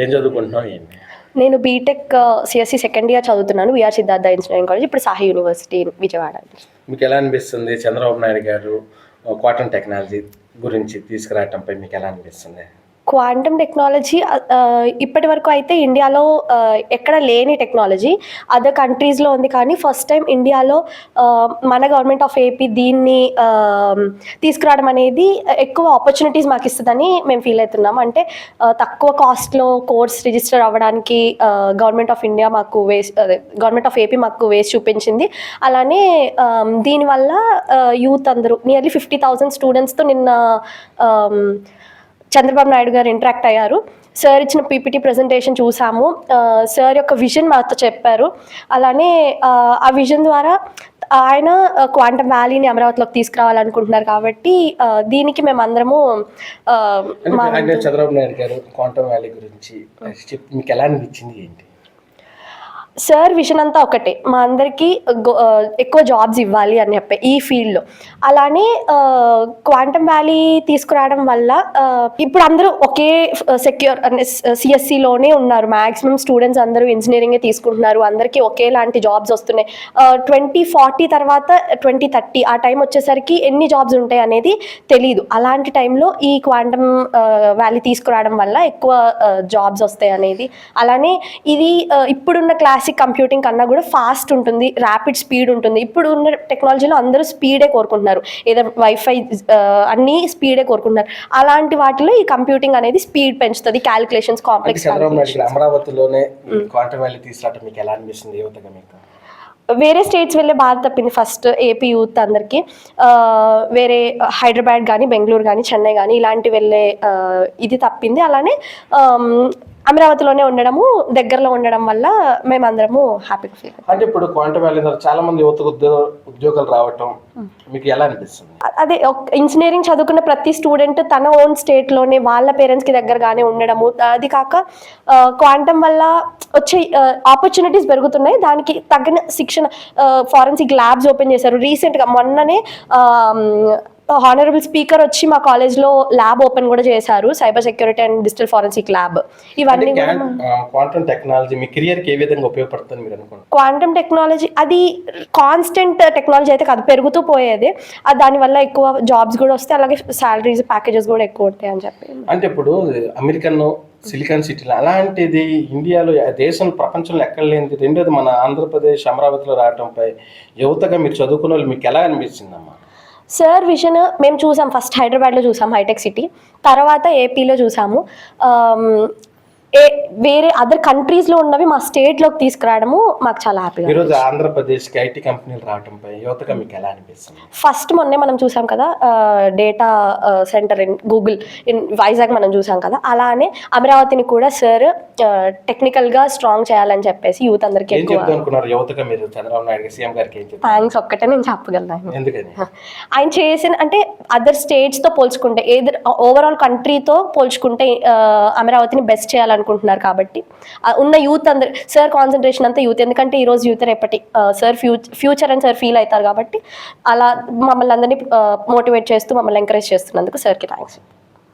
ఏం చదువుకుంటున్నావు ఏంటి? నేను B Tech CSC second year చదువుతున్నాను. విఆర్ సిద్ధార్థ ఇంజనీరింగ్ కాలేజ్ ఇప్పుడు సాహి యూనివర్సిటీ విజయవాడ మీకు ఎలా అనిపిస్తుంది చంద్రబాబు నాయుడు గారు క్వాటన్ టెక్నాలజీ గురించి తీసుకురావటంపై మీకు ఎలా అనిపిస్తుంది? క్వాంటమ్ టెక్నాలజీ ఇప్పటి వరకు అయితే ఇండియాలో ఎక్కడ లేని టెక్నాలజీ అదర్ కంట్రీస్లో ఉంది. కానీ ఫస్ట్ టైం ఇండియాలో మన గవర్నమెంట్ ఆఫ్ ఏపీ దీన్ని తీసుకురావడం అనేది ఎక్కువ ఆపర్చునిటీస్ మాకు ఇస్తుందని మేము ఫీల్ అవుతున్నాం. అంటే తక్కువ కాస్ట్లో కోర్స్ రిజిస్టర్ అవ్వడానికి గవర్నమెంట్ ఆఫ్ ఇండియా మాకు వేస్ గవర్నమెంట్ ఆఫ్ ఏపీ మాకు వేసి చూపించింది. అలానే దీనివల్ల యూత్ అందరూ నియర్లీ ఫిఫ్టీ థౌజండ్ స్టూడెంట్స్తో నిన్న చంద్రబాబు నాయుడు గారు ఇంటరాక్ట్ అయ్యారు. సార్ ఇచ్చిన పీపీటీ ప్రజెంటేషన్ చూసాము. సార్ యొక్క విజన్ మాతో చెప్పారు. అలానే ఆ, విజన్ ద్వారా ఆయన క్వాంటమ్ వ్యాలీని అమరావతిలోకి తీసుకురావాలనుకుంటున్నారు కాబట్టి దీనికి మేము అందరము చంద్రబాబు నాయుడు గారు క్వాంటమ్ వ్యాలీ గురించి మీకు ఎలా అనిపించింది ఏంటి? సార్ విషన్ అంతా ఒకటే. మా అందరికీ గో- ఎక్కువ జాబ్స్ ఇవ్వాలి అని చెప్పే ఈ ఫీల్డ్లో అలానే క్వాంటమ్ వ్యాలీ తీసుకురావడం వల్ల ఇప్పుడు అందరూ ఒకే సెక్యూర్ అనే సిఎస్సిలోనే ఉన్నారు. మ్యాక్సిమం స్టూడెంట్స్ అందరూ ఇంజనీరింగే తీసుకుంటున్నారు. అందరికీ ఒకేలాంటి జాబ్స్ వస్తున్నాయి. ట్వంటీ ఫార్టీ తర్వాత ట్వంటీ థర్టీ ఆ టైం వచ్చేసరికి ఎన్ని జాబ్స్ ఉంటాయి అనేది తెలియదు అలాంటి టైంలో ఈ క్వాంటమ్ వ్యాలీ తీసుకురావడం వల్ల ఎక్కువ జాబ్స్ వస్తాయి అనేది. అలానే ఇది ఇప్పుడున్న క్లాస్ క్లాసిక్ కంప్యూటింగ్ కన్నా కూడా ఫాస్ట్ ఉంటుంది ర్యాపిడ్ స్పీడ్ ఉంటుంది. ఇప్పుడు ఉన్న టెక్నాలజీలో అందరూ స్పీడే కోరుకుంటున్నారు. ఏదో వైఫై అన్నీ స్పీడే కోరుకుంటున్నారు. అలాంటి వాటిలో ఈ కంప్యూటింగ్ అనేది స్పీడ్ పెంచుతుంది క్యాలిక్యులేషన్స్ కాంప్లెక్స్ చంద్రబాబు నాయుడు గారు అమరావతిలోనే క్వాంటమ్ వ్యాలీ తీసుకురావటం మీకు ఎలా అనిపిస్తుంది? యువతగా మీకు? వేరే స్టేట్స్ వెళ్ళే బాధ తప్పింది ఫస్ట్ ఏపీ యూత్ అందరికీ. వేరే హైదరాబాద్ కానీ బెంగళూరు కానీ చెన్నై కానీ ఇలాంటి వెళ్ళే ఇది తప్పింది. అలానే అమరావతిలోనే ఉండడము దగ్గరలో ఉండడం వల్ల మేమందరము హ్యాపీగా ఫీల్ అంటే ఇప్పుడు క్వాంటమ్ వ్యాలీ చాలా మంది యువతకు ఉద్యోగ ఉద్యోగాలు రావటం మీకు ఎలా అనిపిస్తుంది? అదే ఇంజనీరింగ్ చదువుకున్న ప్రతి స్టూడెంట్ తన ఓన్ స్టేట్లోనే వాళ్ళ పేరెంట్స్కి దగ్గరగానే ఉండడము. అది కాక క్వాంటమ్ వల్ల వచ్చే ఆపర్చునిటీస్ పెరుగుతున్నాయి. దానికి తగిన శిక్షణ ఫారెన్సిక్ ల్యాబ్స్ ఓపెన్ చేశారు. రీసెంట్గా మొన్ననే హానరబుల్ స్పీకర్ వచ్చి మా కాలేజ్లో ల్యాబ్ ఓపెన్ కూడా చేశారు cyber security and digital forensic lab ఇవన్నీ క్వాంటమ్ టెక్నాలజీ మీ కెరియర్కి ఏ విధంగా ఉపయోగపడుతుంది మీరు క్వాంటమ్ టెక్నాలజీ అది కాన్స్టెంట్ టెక్నాలజీ అయితే కాదు పెరుగుతూ పోయేది. అది దానివల్ల ఎక్కువ జాబ్స్ కూడా వస్తాయి అలాగే శాలరీస్ ప్యాకేజెస్ కూడా ఎక్కువ ఉంటాయి అని చెప్పి. అంటే ఇప్పుడు అమెరికన్ సిలికాన్ సిటీలో అలాంటిది ఇండియాలో ఆ దేశంలో ప్రపంచంలో ఎక్కడ లేనిది రెండోది మన ఆంధ్రప్రదేశ్ అమరావతిలో రావడంపై యువతగా మీరు చదువుకున్న వాళ్ళు మీకు ఎలా అనిపించిందమ్మా సార్ విజన్ మేము చూసాం ఫస్ట్ హైదరాబాద్లో చూసాం హైటెక్ సిటీ. తర్వాత ఏపీలో చూసాము. ఏ వేరే అదర్ కంట్రీస్లో ఉన్నవి మా స్టేట్లోకి తీసుకురావడము మాకు చాలా హ్యాపీగా ఈరోజు ఆంధ్రప్రదేశ్కి ఐటీ కంపెనీలు రావడంపై యువతగా మీకు ఎలా అనిపిస్తుంది? ఫస్ట్ మొన్నే మనం చూసాం కదా data center in Google in Vizag మనం చూసాం కదా అలానే అమరావతిని కూడా సార్ టెక్నికల్గా స్ట్రాంగ్ చేయాలని చెప్పేసి యూత్ అందరికీ ఏం ఎక్కువ చెప్తా అనుకున్నారు యువతగా మీరు? చంద్రబాబు నాయుడు సీఎం గారికి థ్యాంక్స్ ఒక్కటే నేను చెప్పగలను. ఎందుకని? ఆయన చేసిన అంటే అదర్ స్టేట్స్తో పోల్చుకుంటే ఏదో ఓవరాల్ కంట్రీతో పోల్చుకుంటే అమరావతిని బెస్ట్ అనుకుంటున్నారు కాబట్టి ఉన్న యూత్ అందరు సార్ కాన్సన్ట్రేషన్ అంతా యూత్ ఎందుకంటే ఈ రోజు యూత్ రేపటి సార్ ఫ్యూచర్ ఫ్యూచర్ అని సార్ ఫీల్ అవుతారు కాబట్టి అలా మమ్మల్ని అందరినీ మోటివేట్ చేస్తూ మమ్మల్ని ఎంకరేజ్ చేస్తున్నందుకు సార్కి థ్యాంక్స్